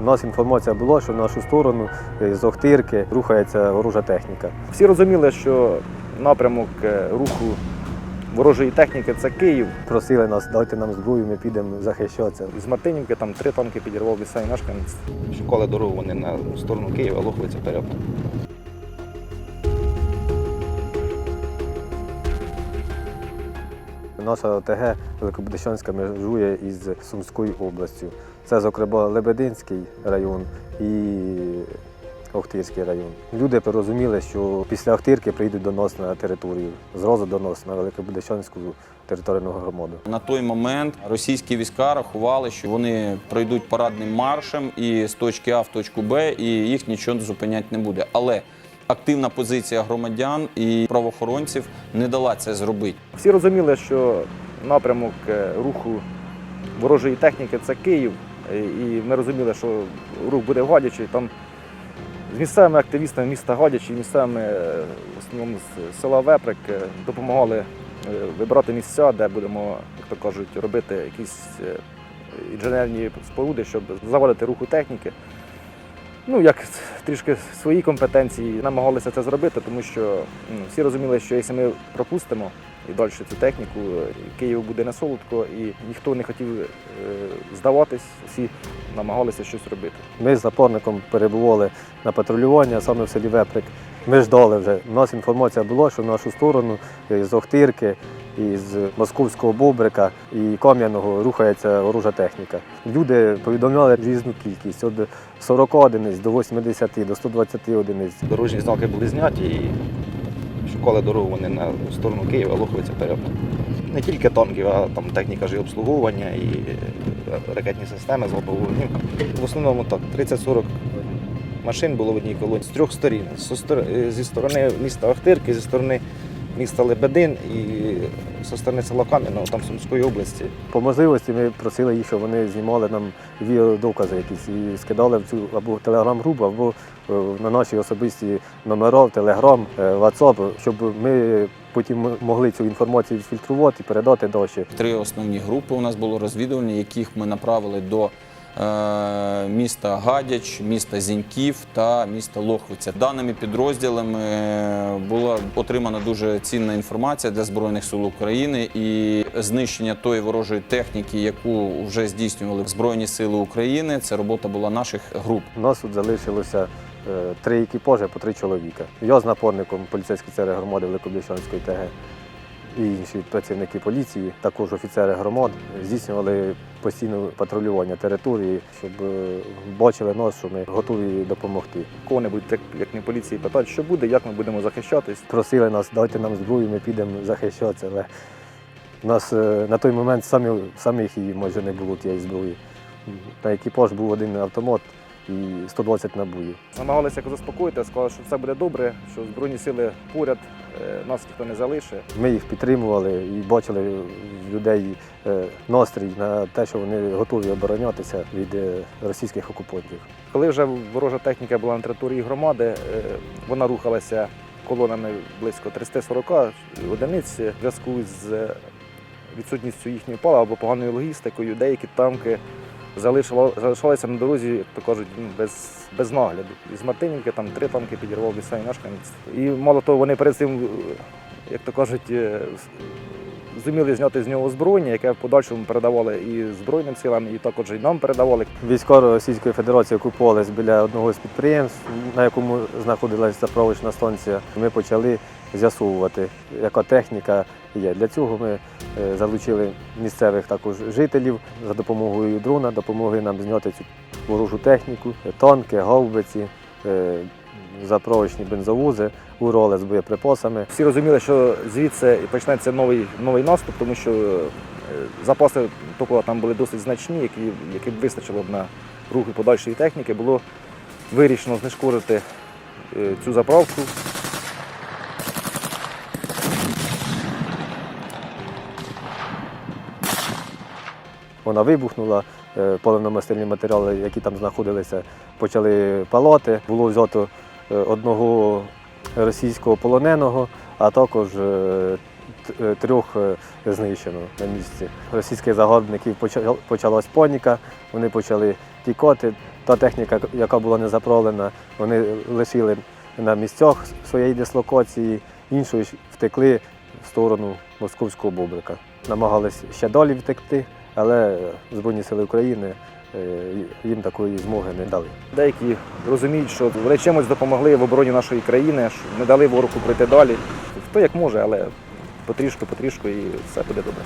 У нас інформація була, що в нашу сторону е, з Охтирки рухається ворожа техніка. Всі розуміли, що напрямок е, руху ворожої техніки це Київ. Просили нас, дайте нам зброю, ми підемо захищатися. З Мартинівки там три танки підірвав місцевий мешканець. Шукали дорогу вони на сторону Києва, Лохвиця вперед. Наша ОТГ Великобудищанська межує із Сумською областю. Це, зокрема, Лебединський район і Охтирський район. Люди порозуміли, що після Охтирки прийдуть до нас на територію, зразу до нас на Великобудищанську територіальну громаду. На той момент російські війська рахували, що вони пройдуть парадним маршем і з точки А в точку Б, і їх нічого зупиняти не буде. Але активна позиція громадян і правоохоронців не дала це зробити. Всі розуміли, що напрямок е, руху ворожої техніки це Київ. І ми розуміли, що рух буде в Гадячі. Там з місцевими активістами міста Гадячі, місцевими е, в основному з села Веприк е, допомагали е, вибирати місця, де будемо, як то кажуть, робити якісь інженерні споруди, щоб заводити руху техніки. Ну, як трішки свої компетенції намагалися це зробити, тому що ну, всі розуміли, що якщо ми пропустимо і далі цю техніку, Києву буде не солодко, і ніхто не хотів е, здаватись, всі намагалися щось робити. Ми з напарником перебували на патрулюванні, саме в селі Веприк. Ми ждали вже. У нас інформація була, що в нашу сторону е, з Охтирки, із Московського Бобрика і Кам'яного рухається ворожа техніка. Люди повідомляли різну кількість від 40 одиниць до 80, до 120 одиниць. Дорожні знаки були зняті і шукали дорогу вони на сторону Києва, Лоховиця. вперед. Не тільки танків, а там техніка ж і обслуговування і е, ракетні системи з вогню. В основному так, 30-40 машин було в одній колоні з трьох сторін. Зі сторони міста Ахтирки, зі сторони міста Лебедин і зі сторони села Кам'яного, там Сумської області. По можливості ми просили їх, щоб вони знімали нам відеодокази якісь і скидали в цю або телеграм-групу, або е, на наші особисті номера, в телеграм, е, WhatsApp, щоб ми потім могли цю інформацію відфільтрувати і передати далі. Три основні групи у нас було розвідування, яких ми направили до е, міста Гадяч, міста Зіньків та міста Лохвиця. Даними підрозділами е, була отримана дуже цінна інформація для Збройних сил України і знищення тої ворожої техніки, яку вже здійснювали Збройні Сили України. Це робота була наших груп. У нас тут залишилося е, три екіпажі по три чоловіка. Я з напорником поліцейської цери громади Великобільшанської ТГ і інші працівники поліції, також офіцери громад, здійснювали постійне патрулювання території, щоб е, бачили нас, що ми готові допомогти. Кого-небудь, як, як не поліції, питають, що буде, як ми будемо захищатись. Просили нас, дайте нам зброю, ми підемо захищатися. Але у нас е, на той момент самі, самих її майже не було тієї зброї. На екіпаж був один автомат і 120 набоїв. Намагалися заспокоїти, сказали, що все буде добре, що Збройні сили поряд, е, нас ніхто не залишить. Ми їх підтримували і бачили в людей е, настрій на те, що вони готові оборонятися від е, російських окупантів. Коли вже ворожа техніка була на території громади, вона рухалася колонами близько 340 одиниць в зв'язку з відсутністю їхньої пала або поганою логістикою. Деякі танки залишалися на дорозі, як то кажуть, ну, без, без нагляду. З Мартинівки там три танки підірвав місцевий мешканець. І мало того, вони перед цим, як то кажуть, е, зуміли зняти з нього озброєння, яке в подальшому передавали і Збройним силам, і також і нам передавали. Війська Російської Федерації окупувались біля одного з підприємств, на якому знаходилася заправочна станція. Ми почали з'ясовувати, яка техніка є. Для цього ми е, залучили місцевих також жителів за допомогою дрона, допомогли нам зняти цю ворожу техніку, танки, гаубиці, е, заправочні бензовози, уроли з боєприпасами. Всі розуміли, що звідси почнеться новий, новий наступ, тому що е, запаси топлива там були досить значні, які, які б вистачило б на рух і подальшої техніки. Було вирішено знешкодити цю заправку. Вона вибухнула, е, паливно-мастильні матеріали, які там знаходилися, почали палати. Було взято е, одного російського полоненого, а також е, трьох знищено на місці. Російських загарбників поча- почалась паніка, вони почали тікати. та техніка, яка була не заправлена, вони лишили на місцях своєї дислокації, інші втекли в сторону московського бобрика. Намагались ще далі втекти, але Збройні сили України е, їм такої змоги не дали. Деякі розуміють, що вони чимось допомогли в обороні нашої країни, що не дали ворогу пройти далі. Хто як може, але потрішку, потрішку і все буде добре.